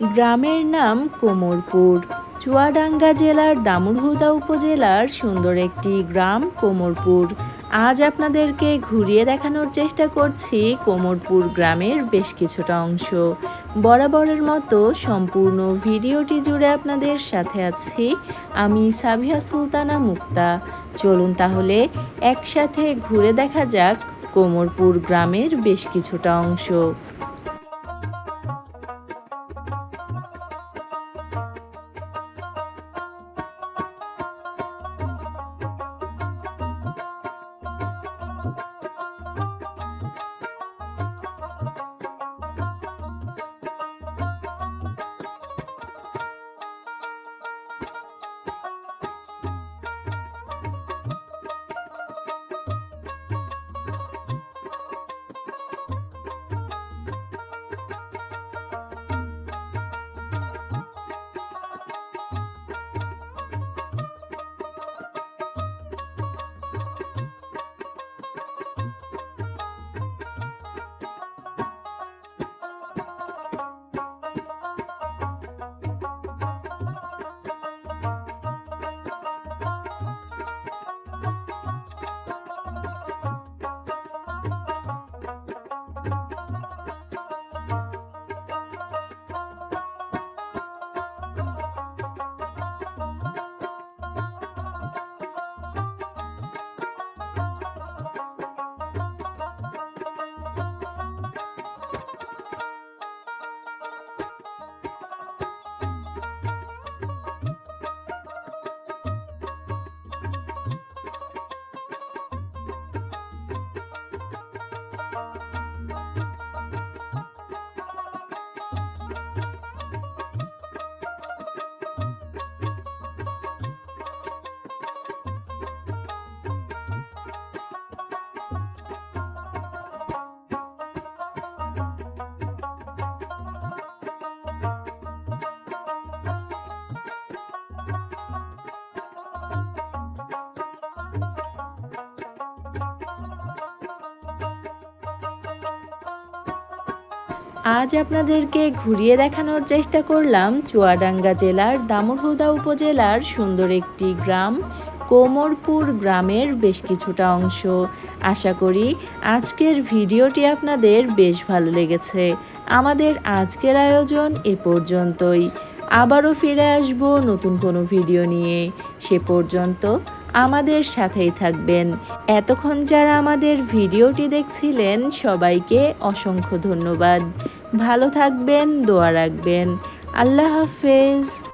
গ্রামের নাম কোমরপুর। চুয়াডাঙ্গা জেলার দামুড়হুদা উপজেলার সুন্দর একটি গ্রাম কোমরপুর। আজ আপনাদেরকে ঘুরিয়ে দেখানোর চেষ্টা করছি কোমরপুর গ্রামের বেশ কিছুটা অংশ। বরাবরের মতো সম্পূর্ণ ভিডিওটি জুড়ে আপনাদের সাথে আছি আমি সাবিয়া সুলতানা মুক্তা। চলুন তাহলে একসাথে ঘুরে দেখা যাক কোমরপুর গ্রামের বেশ কিছুটা অংশ। আজ আপনাদেরকে ঘুরিয়ে দেখানোর চেষ্টা করলাম চুয়াডাঙ্গা জেলার দামুড়হুদা উপজেলার সুন্দর একটি গ্রাম, কোমরপুর গ্রামের বেশ কিছুটা অংশ। আশা করি আজকের ভিডিওটি আপনাদের বেশ ভালো লেগেছে। আমাদের আজকের আয়োজন এ পর্যন্তই। আবারও ফিরে আসব নতুন কোনো ভিডিও নিয়ে। সে পর্যন্ত আমাদের সাথেই থাকবেন। এতক্ষণ যারা আমাদের ভিডিওটি দেখছিলেন, সবাইকে অসংখ্য ধন্যবাদ। ভালো থাকবেন, দোয়া রাখবেন। আল্লাহ হাফেজ।